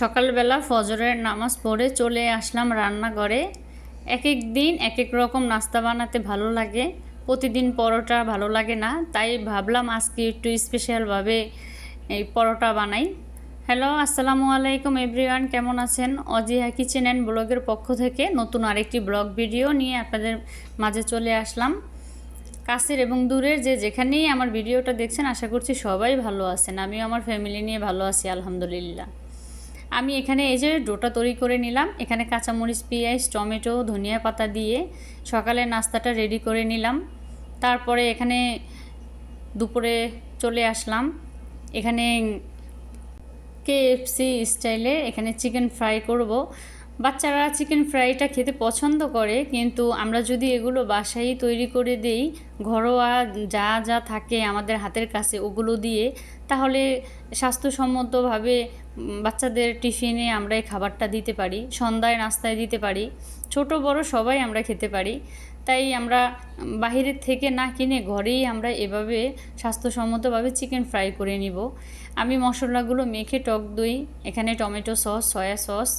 সকালবেলা ফজরের নামাজ পড়ে চলে আসলাম রান্নাঘরে। এক এক দিন এক এক রকম নাস্তা বানাতে ভালো লাগে। প্রতিদিন পরোটা ভালো লাগে না, তাই ভাবলাম আজকে একটু স্পেশালভাবে এই পরোটা বানাই। হ্যালো আসসালামু আলাইকুম এভরিওয়ান কেমন আছেন? অজিহা কিচেন অ্যান্ড ব্লগের পক্ষ থেকে নতুন আরেকটি ব্লগ ভিডিও নিয়ে আপনাদের মাঝে চলে আসলাম। কাছের এবং দূরের যে যেখানেই আমার ভিডিওটা দেখছেন, আশা করছি সবাই ভালো আছেন। আমিও আমার ফ্যামিলি নিয়ে ভালো আছি, আলহামদুলিল্লাহ। আমি এখানে এই যে ডোটা তৈরি করে নিলাম। এখানে কাঁচামরিচ, পেঁয়াজ, টমেটো, ধনিয়া পাতা দিয়ে সকালে নাস্তাটা রেডি করে নিলাম। তারপরে এখানে দুপুরে চলে আসলাম। এখানে কেএফসি স্টাইলে এখানে চিকেন ফ্রাই করব। বাচ্চারা চিকেন ফ্রাইটা খেতে পছন্দ করে, কিন্তু আমরা যদি এগুলো বাসায় তৈরি করে দেই, ঘরোয়া যা যা থাকে আমাদের হাতের কাছে ওগুলো দিয়ে, তাহলে স্বাস্থ্যসম্মতভাবে বাচ্চাদের টিফিনে আমরা এই খাবারটা দিতে পারি, সন্ধ্যায় নাস্তায় দিতে পারি, ছোট বড় সবাই আমরা খেতে পারি। তাই আমরা বাহিরের থেকে না কিনে ঘরেই আমরা এভাবে স্বাস্থ্যসম্মতভাবে চিকেন ফ্রাই করে নিব। আমি মশলাগুলো মেখে টক দই, এখানে টমেটো সস, সয়া সস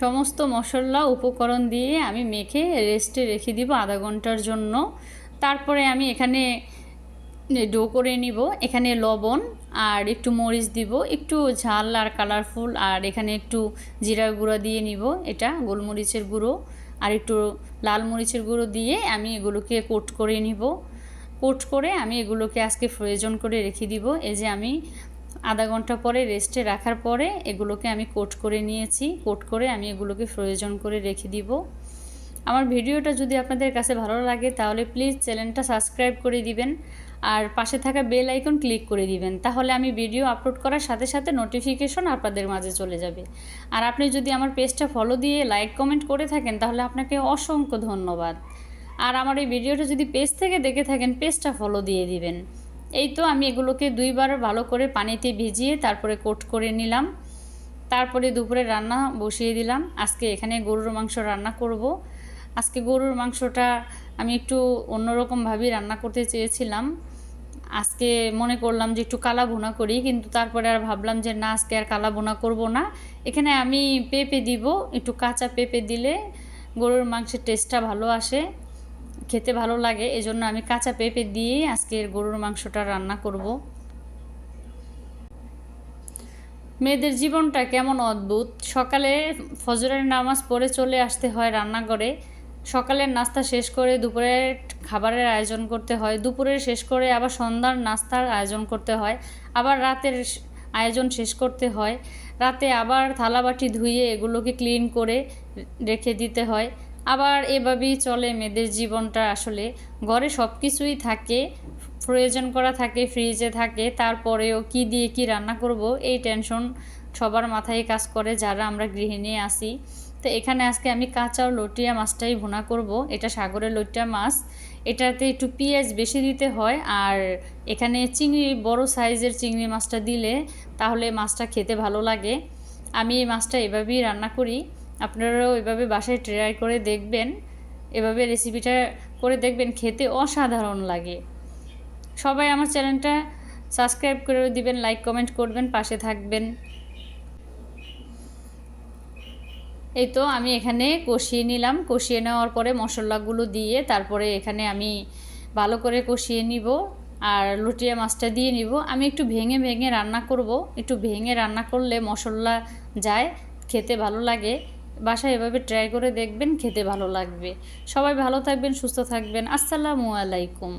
সমস্ত মশলা উপকরণ দিয়ে আমি মেখে রেস্টে রেখে দিব আধা ঘণ্টার জন্য। তারপরে আমি এখানে ডো করে নিব। এখানে লবণ আর একটু মরিচ দিব। একটু ঝাল আর কালারফুল আর এখানে একটু জিরার গুঁড়ো দিয়ে নিব এটা, গোলমরিচের গুঁড়ো। আর একটু লাল মরিচের গুঁড়ো দিয়ে আমি এগুলোকে কোট করে নিব। কোট করে আমি এগুলোকে আজকে প্রয়োজন করে রেখে দিব। এই যে আমি আধা ঘণ্টা পরে রেস্টে রাখার পরে এগুলোকে আমি কোট করে নিয়েছি। কোট করে আমি এগুলোকে প্রয়োজন করে রেখে দিব। আমার ভিডিওটা যদি আপনাদের কাছে ভালো লাগে, তাহলে প্লিজ চ্যানেলটা সাবস্ক্রাইব করে দিবেন আর পাশে থাকা বেল আইকন ক্লিক করে দিবেন। তাহলে আমি ভিডিও আপলোড করার সাথে সাথে নোটিফিকেশন আপনাদের মাঝে চলে যাবে। আর আপনি যদি আমার পেজটা ফলো দিয়ে লাইক কমেন্ট করে থাকেন, তাহলে আপনাকে অসংখ্য ধন্যবাদ। আর আমার এই ভিডিওটা যদি পেজ থেকে দেখে থাকেন পেজটা ফলো দিয়ে দিবেন। এই তো আমি এগুলোকে দুইবার ভালো করে পানিতে ভিজিয়ে তারপরে কোট করে নিলাম। তারপরে দুপুরে রান্না বসিয়ে দিলাম। আজকে এখানে গরুর মাংস রান্না করব। আজকে গরুর মাংসটা আমি একটু অন্যরকমভাবেই রান্না করতে চেয়েছিলাম। আজকে মনে করলাম যে একটু কালা ভুনা করি, কিন্তু তারপরে আর ভাবলাম যে না, আজকে আর কালা ভুনা করব না। এখানে আমি পেঁপে দিব, একটু কাঁচা পেঁপে দিলে গরুর মাংসের টেস্টটা ভালো আসে। খেতে ভালো লাগে, এজন্য আমি কাঁচা পেঁপে দিয়ে আজকের গরুর মাংসটা রান্না করব। মেয়েদের জীবনটা কেমন অদ্ভুত। সকালে ফজরের নামাজ পড়ে চলে আসতে হয় রান্নাঘরে। সকালের নাস্তা শেষ করে দুপুরের খাবারের আয়োজন করতে হয়। দুপুরের শেষ করে আবার সন্ধ্যার নাস্তার আয়োজন করতে হয়। আবার রাতের আয়োজন শেষ করতে হয়। রাতে আবার থালাবাটি ধুয়ে এগুলোকে ক্লিন করে রেখে দিতে হয়। আবার এভাবেই চলে মেয়েদের জীবনটা আসলে। ঘরে সব কিছুই থাকে, প্রয়োজন করা থাকে ফ্রিজে থাকে, তারপরেও কি দিয়ে কি রান্না করব, এই টেনশন সবার মাথায় কাজ করে যারা আমরা গৃহিণী আসি তো এখানে আজকে আমি কাঁচা ও লটিয়া মাছটাই ভুনা করব, এটা সাগরের লটিয়া মাছ। এটাতে একটু পেঁয়াজ বেশি দিতে হয় আর এখানে চিংড়ি, বড় সাইজের চিংড়ি মাছটা দিলে তাহলে মাছটা খেতে ভালো লাগে। আমি এই মাছটা এভাবেই রান্না করি। আপনারাও এভাবে বাসায় ট্রাই করে দেখবেন, এভাবে রেসিপিটা করে দেখবেন, খেতে অসাধারণ লাগে। সবাই আমার চ্যানেলটা সাবস্ক্রাইব করে দিবেন লাইক কমেন্ট করবেন, পাশে থাকবেন। এই তো আমি এখানে কষিয়ে নিলাম। কষিয়ে নেওয়ার পরে মশলাগুলো দিয়ে তারপরে এখানে আমি ভালো করে কষিয়ে নিব আর লুটিয়া মাছটা দিয়ে নিব। আমি একটু ভেঙে ভেঙে রান্না করব। একটু ভেঙে রান্না করলে মশলা যায়, খেতে ভালো লাগে। বাসায় এভাবে ট্রাই করে দেখবেন, খেতে ভালো লাগবে। সবাই ভালো থাকবেন, সুস্থ থাকবেন। আসসালামু আলাইকুম।